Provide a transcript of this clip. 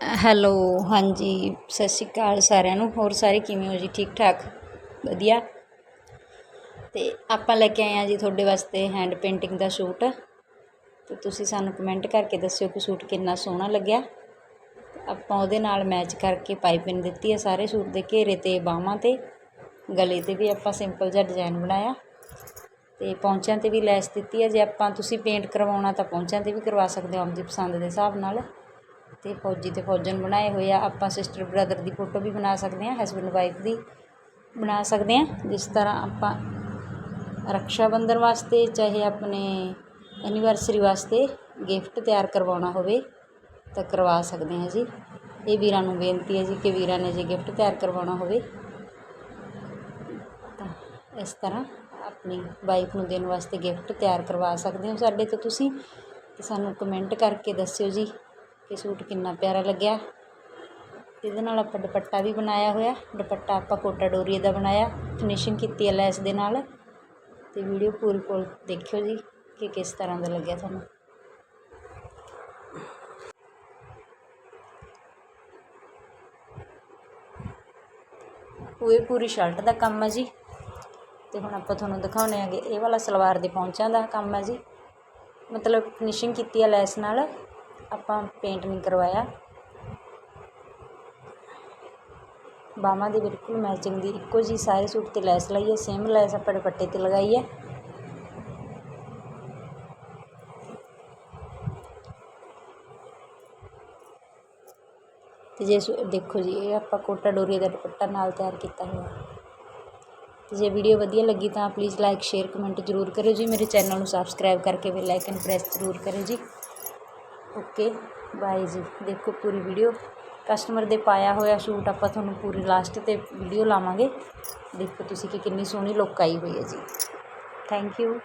Hello, ਹਾਂਜੀ, ਸਤਿ ਸ਼੍ਰੀ ਅਕਾਲ ਸਾਰਿਆਂ ਨੂੰ, ਹੋਰ ਸਾਰੇ ਕਿਵੇਂ ਹੋ ਜੀ? ਠੀਕ ਠਾਕ ਵਧੀਆ? ਤੇ ਆਪਾਂ ਲੈ ਕੇ ਆਏ ਆ ਜੀ ਤੁਹਾਡੇ ਵਾਸਤੇ ਹੈਂਡ ਪੇਂਟਿੰਗ ਦਾ ਸੂਟ। ਤੇ ਤੁਸੀਂ ਸਾਨੂੰ ਕਮੈਂਟ ਕਰਕੇ ਦੱਸਿਓ ਕਿ ਸੂਟ ਕਿੰਨਾ ਸੋਹਣਾ ਲੱਗਿਆ। ਆਪਾਂ ਉਹਦੇ ਨਾਲ ਮੈਚ ਕਰਕੇ ਪਾਈਪਿੰਗ ਦਿੱਤੀ ਹੈ ਸਾਰੇ ਸੂਟ ਦੇ ਘੇਰੇ ਤੇ, ਬਾਹਾਂ ਤੇ। ਗਲੇ ਤੇ ਵੀ ਆਪਾਂ ਸਿੰਪਲ ਜਿਹਾ ਡਿਜ਼ਾਈਨ ਬਣਾਇਆ। ਤੇ ਪੌਂਚਿਆਂ ਤੇ ਵੀ ਲੈਸ ਦਿੱਤੀ ਹੈ ਜੇ ਆਪਾਂ ਤੁਸੀਂ ਪੇਂਟ ਕਰਵਾਉਣਾ ਤਾਂ ਪੌਂਚਿਆਂ ਤੇ ਵੀ ਕਰਵਾ ਸਕਦੇ ਹੋ, ਆਪਦੀ ਪਸੰਦ ਦੇ ਹਿਸਾਬ ਨਾਲ। ਅਤੇ ਫੌਜੀ ਅਤੇ ਫੌਜਣ ਬਣਾਏ ਹੋਏ ਆ। ਆਪਾਂ ਸਿਸਟਰ ਬ੍ਰਦਰ ਦੀ ਫੋਟੋ ਵੀ ਬਣਾ ਸਕਦੇ ਹਾਂ ਹਸਬੈਂਡ ਵਾਈਫ ਦੀ ਬਣਾ ਸਕਦੇ ਹਾਂ। ਜਿਸ ਤਰ੍ਹਾਂ ਆਪਾਂ ਰਕਸ਼ਾ ਬੰਧਨ ਵਾਸਤੇ ਚਾਹੇ ਆਪਣੇ ਐਨੀਵਰਸਰੀ ਵਾਸਤੇ ਗਿਫਟ ਤਿਆਰ ਕਰਵਾਉਣਾ ਹੋਵੇ ਤਾਂ ਕਰਵਾ ਸਕਦੇ ਹਾਂ ਜੀ। ਇਹ ਵੀਰਾਂ ਨੂੰ ਬੇਨਤੀ ਹੈ ਜੀ ਕਿ ਵੀਰਾਂ ਨੇ ਜੇ ਗਿਫਟ ਤਿਆਰ ਕਰਵਾਉਣਾ ਹੋਵੇ ਤਾਂ ਇਸ ਤਰ੍ਹਾਂ ਆਪਣੀ ਵਾਈਫ ਨੂੰ ਦੇਣ ਵਾਸਤੇ ਗਿਫਟ ਤਿਆਰ ਕਰਵਾ ਸਕਦੇ ਹੋ ਸਾਡੇ ਤੋਂ ਤੁਸੀਂ। ਤੇ ਸਾਨੂੰ ਕਮੈਂਟ ਕਰਕੇ ਦੱਸਿਓ ਜੀ ਕਿ ਸੂਟ ਕਿੰਨਾ ਪਿਆਰਾ ਲੱਗਿਆ। ਇਹਦੇ ਨਾਲ ਆਪਾਂ ਦੁਪੱਟਾ ਵੀ ਬਣਾਇਆ ਹੋਇਆ। ਦੁਪੱਟਾ ਆਪਾਂ ਕੋਟਾ ਡੋਰੀਏ ਦਾ ਬਣਾਇਆ। ਫਿਨਿਸ਼ਿੰਗ ਕੀਤੀ ਹੈ ਲੈਸ ਦੇ ਨਾਲ। ਤੇ ਵੀਡੀਓ ਪੂਰੀ ਕੋਲ ਦੇਖਿਓ ਜੀ ਕਿ ਕਿਸ ਤਰ੍ਹਾਂ ਦਾ ਲੱਗਿਆ ਤੁਹਾਨੂੰ। ਪੂਰੀ ਪੂਰੀ ਸ਼ਰਟ ਦਾ ਕੰਮ ਹੈ ਜੀ। ਤੇ ਹੁਣ ਆਪਾਂ ਤੁਹਾਨੂੰ ਦਿਖਾਉਣੇ ਆਗੇ ਇਹ ਵਾਲਾ ਸਲਵਾਰ ਦੇ ਪੌਂਚਾਂ ਦਾ ਕੰਮ ਹੈ ਜੀ। ਮਤਲਬ ਫਿਨਿਸ਼ਿੰਗ ਕੀਤੀ ਹੈ ਲੈਸ ਨਾਲ। ਆਪਾਂ ਪੇਂਟ ਨਹੀਂ ਕਰਵਾਇਆ। ਬਾਹਾਂ ਦੀ ਬਿਲਕੁਲ ਮੈਚਿੰਗ ਦੀ ਇੱਕੋ ਜੀ ਸਾਰੇ ਸੂਟ ਤੇ ਲੈਸ ਲਾਈ ਹੈ ਸੇਮ ਲੈਸ ਆਪਾਂ ਦੁਪੱਟੇ ਤੇ ਲਗਾਈ ਹੈ। ਤੇ ਜੇ ਸੂ- ਦੇਖੋ ਜੀ, ਇਹ ਆਪਾਂ ਕੋਟਾ ਡੋਰੀ ਦਾ ਦੁਪੱਟਾ ਨਾਲ ਤਿਆਰ ਕੀਤਾ ਹੋਇਆ। ਤੇ ਜੇ ਵੀਡੀਓ ਵਧੀਆ ਲੱਗੀ ਤਾਂ ਪਲੀਜ਼ ਲਾਈਕ ਸ਼ੇਅਰ ਕਮੈਂਟ ਜ਼ਰੂਰ ਕਰਿਓ ਜੀ। ਮੇਰੇ ਚੈਨਲ ਨੂੰ ਸਬਸਕ੍ਰਾਈਬ ਕਰਕੇ ਬੈਲ ਆਈਕਨ ਪ੍ਰੈਸ ਜ਼ਰੂਰ ਕਰਿਓ ਜੀ। ਓਕੇ, ਬਾਏ ਜੀ। ਦੇਖੋ ਪੂਰੀ ਵੀਡੀਓ। ਕਸਟਮਰ ਦੇ ਪਾਇਆ ਹੋਇਆ ਸੂਟ ਆਪਾਂ ਤੁਹਾਨੂੰ ਪੂਰੀ ਲਾਸਟ ਤੇ ਵੀਡੀਓ ਲਾਵਾਂਗੇ। ਦੇਖੋ ਤੁਸੀਂ ਕਿ ਕਿੰਨੀ ਸੋਹਣੀ ਲੁੱਕ ਆਈ ਹੋਈ ਹੈ ਜੀ। Thank you